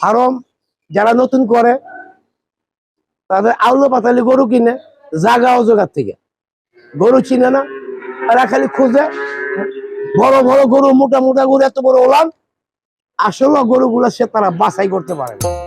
Farm, যারা নতুন করে, তাদের আউলো পাতালি গরু কিনে জাগা অজগার থেকে। গরু চিনে না, এরা খালি খুঁজে, বড় বড় গরু, মোটা মোটা গরু, এত বড় ওলান। আসলে গরুগুলো সে তারা বাছাই করতে পারে না।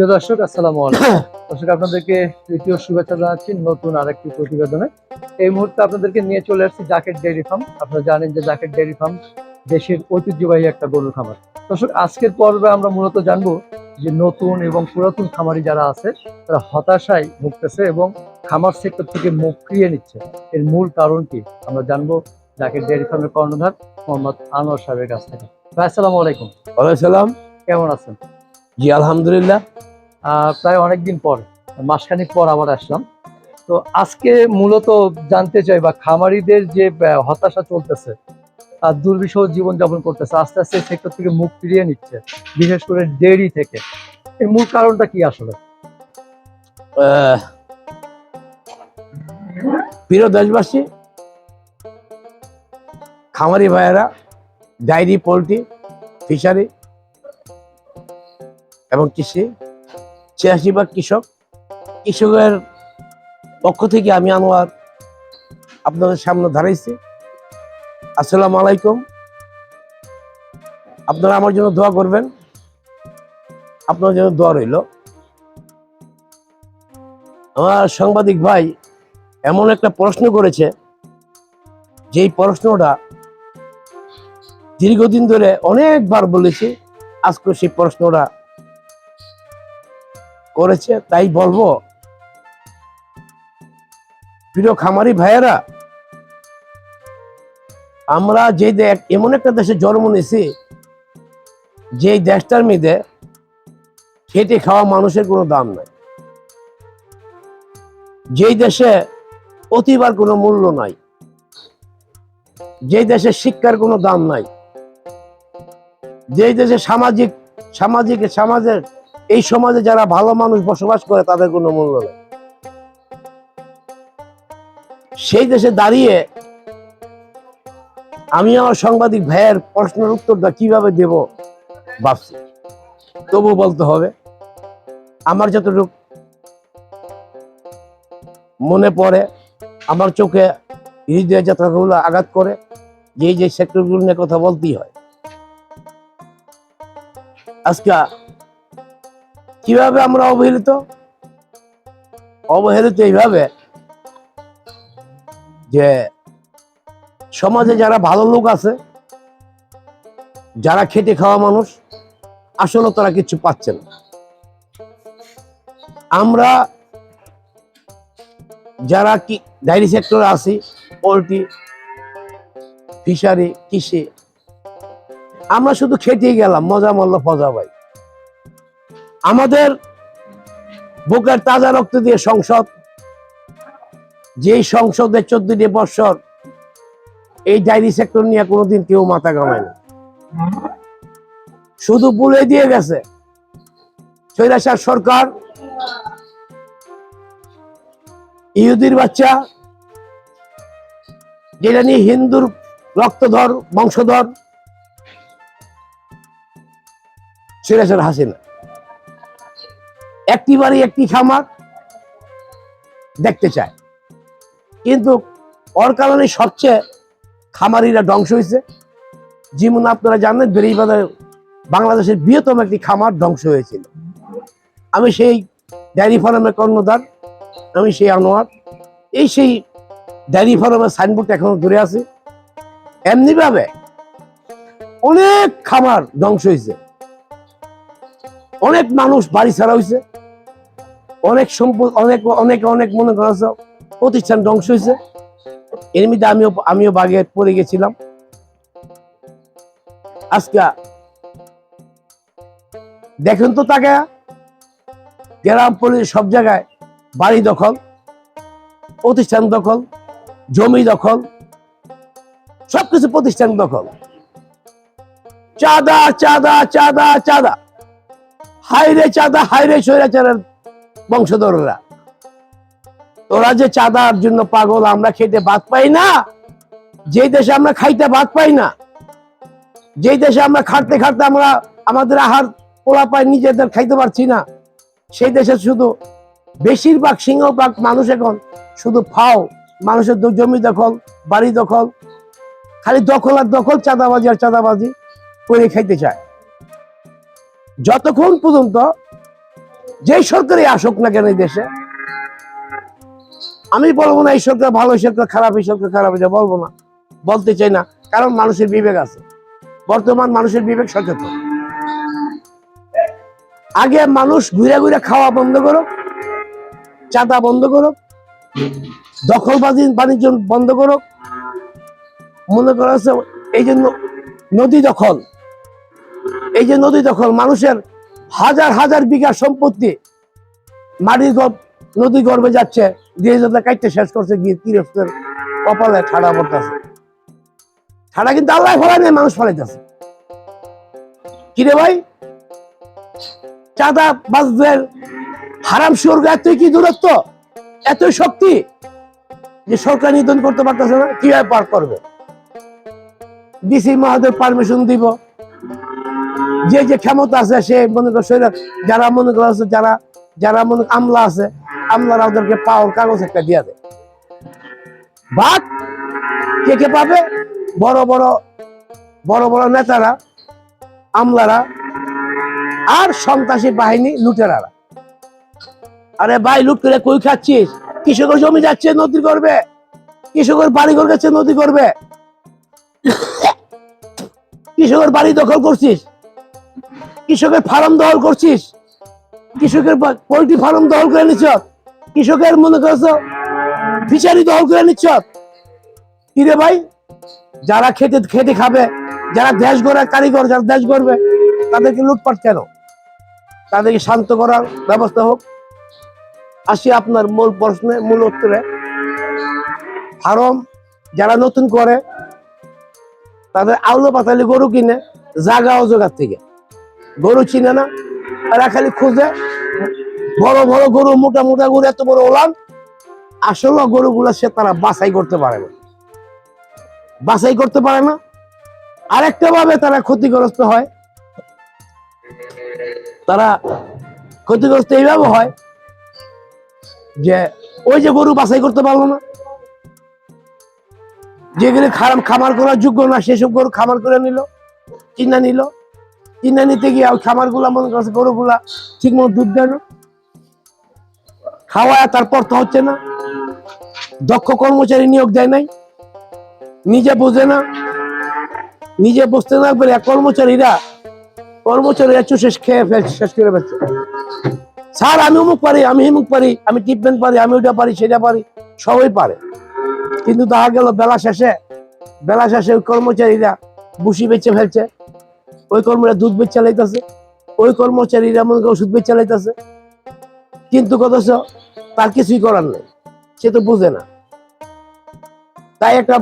প্রিয় দর্শক আসসালামু আলাইকুম। দর্শক আপনাদেরকে তৃতীয় শুভেচ্ছা জানাচ্ছি নতুন আরেকটি প্রতিবেদনে। এই মুহূর্তে আপনাদেরকে নিয়ে চলে আসছি জাকেট ডেয়ারি ফার্ম। আপনারা জানেন যে জাকেট ডেয়ারি ফার্ম দেশের ঐতিহ্যবাহী একটা গরুর খামার। দর্শক আজকের পর্বে আমরা মূলত জানব যে নতুন এবং পুরাতন খামারি যারা আছে তারা হতাশায় ভুগতেছে এবং খামার সেক্টর থেকে মুখ ফিরিয়ে নিচ্ছে। এর মূল কারণ কি? আমরা জানব জাকেট ডেয়ারি ফার্মের কর্ণধার মোহাম্মদ আনোয়ার সাহেবের কাছ থেকে। আসসালামু আলাইকুম। ওয়ালাইকুম কেমন আছেন? জি আলহামদুলিল্লাহ। প্রায় অনেকদিন পর, মাসখানিক পর আবার আসলাম। তো আজকে মূলত জানতে চাই বা খামারিদের যে হতাশা চলতেছে আর দুর্বিষহ জীবনযাপন করতেছে, আস্তে আস্তে সেক্টর থেকে মুখ ফিরিয়ে নিচ্ছে, বিশেষ করে ডেরি থেকে। এর মূল কারণটা কি আসলে? প্রিয় দেশবাসী, খামারি ভাইয়েরা ডায়েরি পোলট্রি ফিশারি এবং কৃষি ছিয়াশি ভাগ কৃষক। কৃষকের পক্ষ থেকে আমি আনোয়ার আপনাদের সামনে দাঁড়াইছি। আসসালামু আলাইকুম। আপনারা আমার জন্য দোয়া করবেন। আপনার জন্য দোয়া রইল। আমার সাংবাদিক ভাই এমন একটা প্রশ্ন করেছে, যেই প্রশ্নটা দীর্ঘদিন ধরে অনেকবার বলেছি, আজকে সেই প্রশ্নটা করেছে, তাই বলব। প্রিয় খামারি ভাইয়েরা, আমরা যে এমন একটা দেশে জন্ম নিয়েছি যে দেশটার মধ্যে খেটে খাওয়া মানুষের কোনো দাম নাই। যেই দেশে অতিবার কোনো মূল্য নাই, যেই দেশে শিক্ষার কোনো দাম নাই, যেই দেশে সামাজিক সামাজিক, সমাজের এই সমাজে যারা ভালো মানুষ বসবাস করে, তাদের কোনো মূল্য নেই। সেই দেশে দাঁড়িয়ে আমি আমার সাংবাদিক ভাইয়ের প্রশ্নের উত্তরটা কীভাবে দেব ভাবছি। তবু বলতে হবে, আমার যতটুকু মনে পড়ে, আমার চোখে হৃদয় যাত্রাগুলো আঘাত করে যে যে সেক্টরগুলো নিয়ে কথা বলতেই হয়। আজকে কীভাবে আমরা অবহেলিত? অবহেলিত এইভাবে যে সমাজে যারা ভালো লোক আছে, যারা খেটে খাওয়া মানুষ, আসলে তারা কিছু পাচ্ছে না। আমরা যারা কি ডায়েরি সেক্টরে আছি, পোলট্রি ফিশারি কৃষি, আমরা শুধু খেটেই গেলাম, মজা মল্ল ফজা ভাই। আমাদের বুকের তাজা রক্ত দিয়ে সংসদ, যেই সংসদের চোদ্দটি বৎসর এই ডায়েরি সেক্টর নিয়ে কোনোদিন কেউ মাথা কামায় না। শুধু বলে দিয়ে গেছে কৈলাসার সরকার, ইহুদির বাচ্চা, যেটা নিয়ে হিন্দুর রক্তধর, বংশধর সিরাজের হাসিনা। একটি বাড়ি একটি খামার দেখতে চায়। কিন্তু ওর কারণে সবচেয়ে খামারিরা ধ্বংস হয়েছে। যেমন আপনারা জানেন বেরিবাজার বাংলাদেশের বৃহত্তম একটি খামার ধ্বংস হয়েছিল। আমি সেই ডেয়ারি ফার্মের কর্ণধার, আমি সেই আনোয়ার। এই সেই ডেয়ারি ফার্মের সাইনবোর্ড এখনও ধরে আছে। এমনিভাবে অনেক খামার ধ্বংস হয়েছে। অনেক মানুষ বাড়ি ছাড়া হয়েছে অনেক সম্পদ অনেক অনেক অনেক মনে করা প্রতিষ্ঠান ধ্বংস হয়েছে এর মধ্যে আমিও আমিও বাগে পড়ে গেছিলাম। আজকে দেখেন তো তাকে, গ্রাম পল্লী সব জায়গায়, বাড়ি দখল, প্রতিষ্ঠান দখল, জমি দখল, সবকিছু প্রতিষ্ঠান দখল। চাঁদা চাঁদা চাঁদা চাঁদা। হাইরে চাঁদা, হাইরে স্বৈরাচারের বংশধররা। ওরা যে চাঁদার জন্য পাগল, আমরা খেতে ভাত পাই না। যে দেশে আমরা খাইতে ভাত পাই না। যেই দেশে আমরা খাটতে খাটতে আমরা আমাদের আহার পোলা পাই নিজেদের খাইতে পারছি না। সেই দেশে শুধু বেশিরভাগ সিংহভাগ মানুষ এখন শুধু ফাও, মানুষের জমি দখল, বাড়ি দখল, খালি দখল আর দখল, চাঁদাবাজি আর চাঁদাবাজি করে খাইতে চায়। যতক্ষণ পর্যন্ত যেই সরকারই আসুক না কেন এই দেশে, আমি বলব না এই সরকার ভালো সরকার খারাপ, এই সরকার খারাপ, এটা বলব না, বলতে চাই না, কারণ মানুষের বিবেক আছে। বর্তমান মানুষের বিবেক সচেতন। আগে মানুষ ঘুরে ঘুরে খাওয়া বন্ধ করো চাঁদা বন্ধ করো দখলবাজি বাণিজ্য বন্ধ করো মনে করা হচ্ছে এই জন্য নদী দখল। এই যে নদী দখল মানুষের হাজার হাজার বিঘা সম্পত্তি মাটির নদী গর্ভে যাচ্ছে কাটতে শেষ করছে, গিয়ে গৃহস্থের কপালে ঠাড়া পড়তেছে। ঠাড়া কিন্তু আল্লাহ ফলাই নেই মানুষ ফলাইতেছে। কিরে ভাই? চাঁদা বাজদের হারাম স্বর্গ এতই কি দূরত্ব? এতই শক্তি যে সরকার নিধন করতে পারতেছে না, কীভাবে পার করবে? ডিসি মহাদেব পারমিশন দিব। যে যে ক্ষমতা আছে, সে মনে করে যারা মনে করে যারা যারা মনে আমলা আছে, আমলারা ওদেরকে পাওয়ার কাগজ একটা দিয়ে দেয়। বাট কে কে পাবে? বড় বড় বড় বড় নেতারা, আমলারা আর সন্ত্রাসী বাহিনী লুটেরারা। আরে ভাই, লুট করে কই খাচ্ছিস? কৃষকের জমি যাচ্ছে, নদী করবে। কৃষকের বাড়ি ঘর যাচ্ছে নদী করবে। কৃষকের বাড়ি দখল করছিস। কৃষকের ফার্ম দখল করছিস? কৃষকের পোল্ট্রি ফার্ম দখল করে নিচ্ছ কৃষকের মনে করছ, ফিশারি দখল করে নিচ্ছ কিরে ভাই? যারা খেতে খেতে খাবে, যারা দেশ গড়ার কারিগর, যারা দেশ গড়বে, তাদেরকে লুটপাট কেন? তাদেরকে শান্ত করার ব্যবস্থা হোক। আসি আপনার মূল প্রশ্নে, মূল উত্তরে। ফার্ম যারা নতুন করে, তাদের আউলো পাতালি গরু কিনে জাগা অজগার থেকে। গরু চিনে না। এরা খালি খুঁজে, বড় বড় গরু, মোটা মোটা গরু, এত বড় ওলান আসলে গরুগুলো সে তারা বাছাই করতে পারে না। বাছাই করতে পারে না। আরেকটা ভাবে তারা ক্ষতিগ্রস্ত হয়। তারা ক্ষতিগ্রস্ত এইভাবে হয় যে ওই যে গরু বাছাই করতে পারল না। যেগুলি খারাপ খামার করার যোগ্য না, সেসব গরু খামার করে নিল চিন্না নিল। চিন্না নিতে গিয়ে খামারগুলা মনে করছে গরুগুলা ঠিক মতো দুধ দেয় না। খাওয়ায় তারপর তো হচ্ছে না। দক্ষ কর্মচারী নিয়োগ দেয় নাই। নিজে বোঝে না। নিজে বুঝতে না পারে কর্মচারীরা কর্মচারীরা চুষে খেয়ে ফেলছে শেষ করে ফেলছে। স্যার, আমি অমুক পারি, আমি হিমুক পারি, আমি ট্রিটমেন্ট পারি, আমি ওইটা পারি, সেটা পারি, সবাই পারে। কিন্তু দেখা গেল বেলা শেষে বেলা শেষে ওই কর্মচারীরা বুসি বেঁচে ফেলছে। ওই কর্মীরা দুধ বেচ চালাইতেছে, ওই কর্মচারীরা মনে করে ওষুধ বেচ চালাইতেছে। কিন্তু কত তার কিছুই করার নেই, সে তো বুঝে না। তাই একটা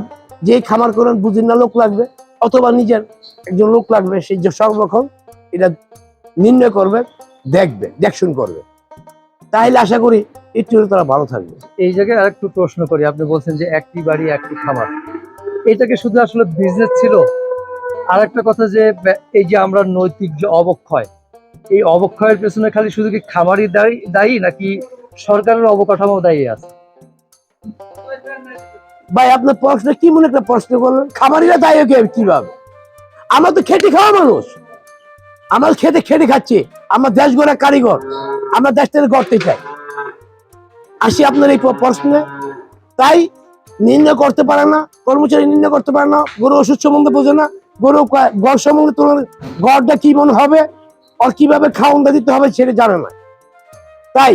যে খামার করেন বুঝির না লোক লাগবে, অথবা নিজের একজন লোক লাগবে সেই যে সর্বক্ষণ এটা নির্ণয় করবে, দেখবে, দেখশুন করবে। তাইলে আশা করি একটু তারা ভালো থাকবে। এই জায়গায় আরেকটু প্রশ্ন করি, আপনি বলছেন যে একটি বাড়ি, একটি খামার। এটাকে শুধু আসলে বিজনেস ছিল? আর একটা কথা যে, এই যে আমরা নৈতিক যে অবক্ষয়, এই অবক্ষয়ের পেছনে খালি শুধু কি খামারই দায়ী দায়ী নাকি সরকারের অবকাঠামো দায়ী আছে? ভাই, আপনার প্রশ্ন কি মনে, একটা প্রশ্ন করলেন, খামারিরা দায়ী কীভাবে? আমরা তো খেটে খাওয়া মানুষ। আমরা খেতে খেটে খাচ্ছি। আমরা দেশ গড়া কারিগর। আমরা থেকে গড়তে চাই। আসি আপনার এই প্রশ্নে। তাই নির্ণয় করতে পারে না, কর্মচারী নির্ণয় করতে পারে না, গরু ওষুধ সম্বন্ধে বোঝে না গরু গড় সম্বন্ধে তোমার গড়টা কি মনে হবে? আর কীভাবে খাওয়ানটা দিতে হবে সেটা জানে না। তাই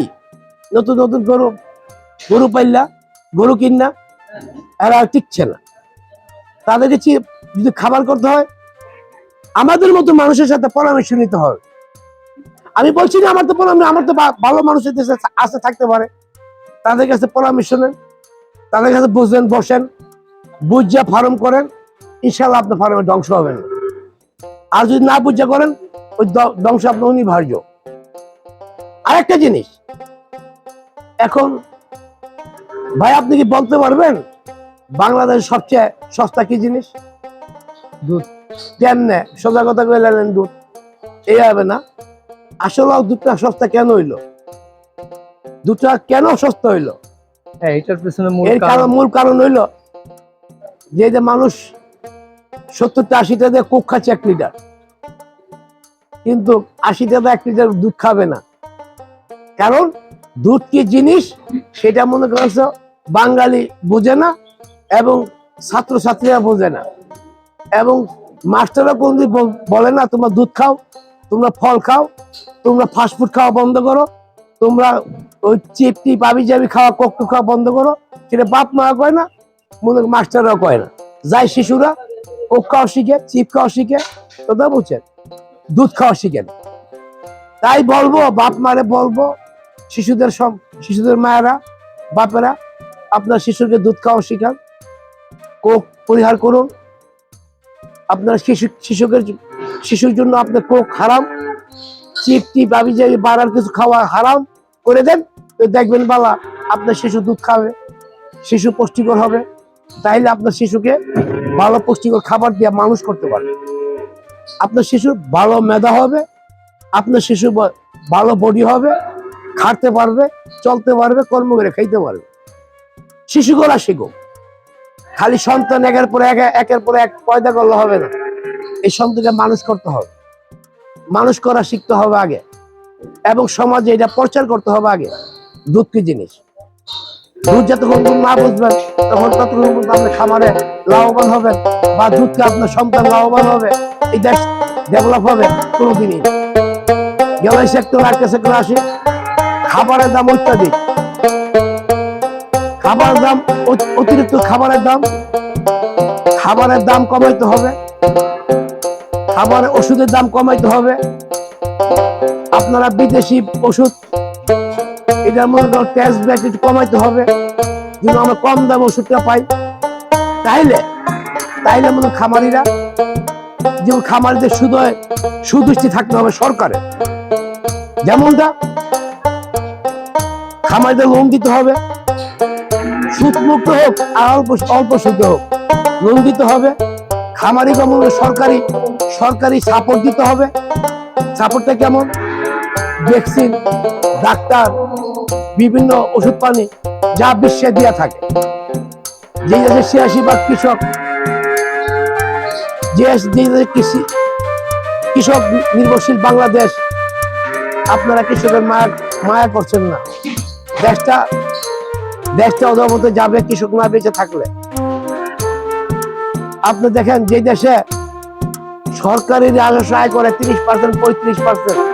নতুন নতুন গরু গরু পাইলা, গরু কিনা এরা টিকছে না। তাদেরকে যদি খাবার করতে হয়? আমাদের মতো মানুষের সাথে পরামর্শ নিতে হবে। আমি বলছি না, আমার তো পরামর্শ আমার তো ভালো মানুষের দেশে আসে থাকতে পারে। তাদের কাছে পরামর্শ নেন, তাদের কাছে বুঝলেন বসেন, বুঝা ফার্ম করেন ইনশাল্লাহ আপনার ফার্মে ধ্বংস হবে না। আর যদি না বুঝা করেন ওই ধ্বংস আপনার অনিবার্য। আরেকটা জিনিস এখন ভাই আপনি কি বলতে পারবেন বাংলাদেশের সবচেয়ে সস্তা কি জিনিস? দুধ। কেমনে? সোজা কথা কইলেন দুধ। এই হবে না। আসলে দুধটা সস্তা কেন হইল? দুধটা কেন সস্তা হইল? হ্যাঁ এটার পেছনে মূল এর কারণ কারণ মূল কারণ হইল যে যে মানুষ সত্তরটা আশিটা দিয়ে কোক খাচ্ছে এক লিটার। কিন্তু আশিটা দিয়ে এক লিটার দুধ খাবে না। কারণ দুধ কি জিনিস? সেটা মনে করছ, বাঙালি বুঝে না এবং ছাত্রছাত্রীরা বোঝে না। এবং মাস্টাররা কোনদিন বল- না, তোমরা দুধ খাও, তোমরা ফল খাও, তোমরা ফাস্টফুড খাওয়া বন্ধ করো, তোমরা ওই চিপ টিপ আবি যাবি খাওয়া কক্টু খাওয়া বন্ধ করো। সেটা বাপ মা কয় না, মনে হয় মাস্টাররা কয় না। যায় শিশুরা কোক খাওয়া শিখে, চিপ খাওয়া শিখে কথা বলছেন দুধ খাওয়া শিখেন তাই বলব, বাপ মারে বলব, শিশুদের সব শিশুদের মায়েরা, বাপেরা, আপনার শিশুকে দুধ খাওয়া শিখান, কোক পরিহার করুন। আপনার শিশু, শিশুকে, শিশুর জন্য আপনার কোক হারাম, চিপ টিপ, আবি যাবি বাড়ার কিছু খাওয়া হারাম করে দেন, তো দেখবেন বালা আপনার শিশু দুধ খাবে, শিশু পুষ্টিকর হবে। তাইলে আপনার শিশুকে ভালো পুষ্টিকর খাবার দিয়ে মানুষ করতে পারবে। আপনার শিশু ভালো মেধা হবে, আপনার শিশু ভালো বডি হবে, খাটতে পারবে, চলতে পারবে, কর্ম করে খাইতে পারবে। শিশুগুলা শিখো খালি সন্তান একের পর এক, একের পর এক পয়দা করলে হবে না। এই সন্তানকে মানুষ করতে হবে। মানুষ করা শিখতে হবে আগে। এবং সমাজে এটা প্রচার করতে হবে আগে। কি জিনিস? দুধ যতক্ষণ না বুঝবেন তখন ততক্ষণ পর্যন্ত আপনি খামারে লাভবান হবেন বা দুধকে আপনার সন্তান লাভবান হবে। এই দেশ ডেভেলপ হবে কোনোদিনই। না। গেলাই সেক্টর একটা সেক্টর আসে, খাবারের দাম অত্যাধিক। খাবারের দাম অতিরিক্ত খাবারের দাম খাবারের দাম কমাইতে হবে। খাবারের ওষুধের দাম কমাইতে হবে। আপনারা বিদেশি ওষুধ এটার মধ্যে ট্যাক্স ব্যাক একটু কমাইতে হবে। যেন আমরা কম দাম ওষুধটা পাই। তাইলে তাইলে মনে খামারিরা, যেমন খামারিদের শুধু সুদৃষ্টি থাকতে হবে সরকারের। যেমনটা, খামারিদের লোন দিতে হবে। সুদ মুক্ত হোক, আর অল্প অল্প সুদ হোক লোন দিতে হবে। খামারি কেমন, সরকারি সরকারি সাপোর্ট দিতে হবে। সাপোর্টটা কেমন? ভ্যাকসিন, ডাক্তার, বিভিন্ন ওষুধ পানি যা বিশ্বে দেওয়া থাকে। যে দেশে ছিয়াশি ভাগ কৃষক, যে দেশে কৃষি কৃষক নির্ভরশীল বাংলাদেশ, আপনারা কৃষকের মায়া মায়া করছেন না। দেশটা দেশটা অধমতে যাবে কৃষক না বেঁচে থাকলে। আপনি দেখেন যে দেশে সরকারি রাজস্ব আয় করে তিরিশ পার্সেন্ট, পঁয়ত্রিশ পার্সেন্ট।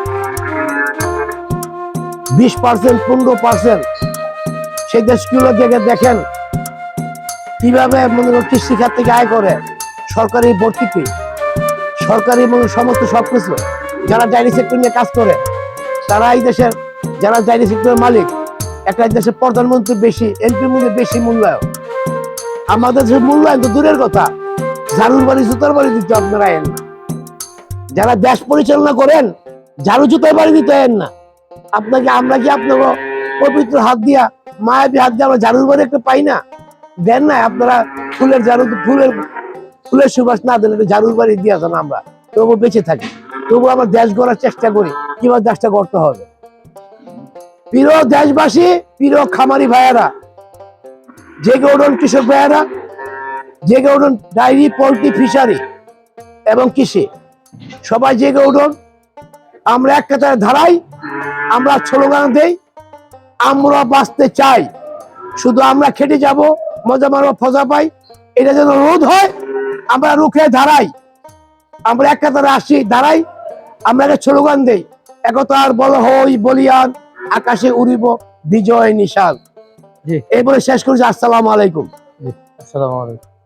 বিশ পার্সেন্ট, পনেরো পার্সেন্ট। সেই দেশগুলো থেকে দেখেন কীভাবে মনে কৃষি খাত থেকে আয় করে। সরকারি ভর্তিতে সরকারি এবং সমস্ত সবকিছু। যারা ডাইরি সেক্টর নিয়ে কাজ করে, তারা এই দেশের যারা ডাইরি সেক্টরের মালিক, একটা দেশের প্রধানমন্ত্রী বেশি এমপির মধ্যে বেশি মূল্যায়ন। আমাদের দেশের মূল্যায়ন তো দূরের কথা। ঝাড়ুর বাড়ি, জুতার বাড়ি দিতে আপনারা এন না। যারা দেশ পরিচালনা করেন, ঝাড়ু, জুতার বাড়ি দিতে এন না। আপনাকে, আমরা কি আপনার পবিত্র হাত দিয়া, মায়াবী হাত দিয়ে আমরা ঝাড়ুর বাড়ি একটা পাই না? দেন না, আপনারা ফুলের ঝাড়ু, ফুলের ফুলের সুবাস না একটু ঝাড়ুর বাড়ি দিয়ে আসেন আমরা। তবু বেঁচে থাকি। তবু আমরা দেশ গড়ার চেষ্টা করি, কীভাবে দেশটা করতে হবে। প্রিয় দেশবাসী, প্রিয় খামারি ভাইয়েরা, জেগে উঠুন কৃষক ভাইয়েরা, জেগে উঠুন ডায়েরি পোলট্রি, ফিশারি এবং কৃষি। সবাই জেগে উঠুন। আমরা এক কাতারে ধারাই আমরা স্লোগান দেই আমরা বাঁচতে চাই। শুধু আমরা খেটে যাব মজা মারবো ফজা পাই এটা যেন রোধ হয় আমরা রুখে দাঁড়াই। আমরা এক কাতারে আসি দাঁড়াই আমরা একটা স্লোগান দেই একতার বল হই বলিয়ান আকাশে উড়িব বিজয় নিশান। বলে শেষ করছি আসসালামু আলাইকুম। আসসালামু আলাইকুম।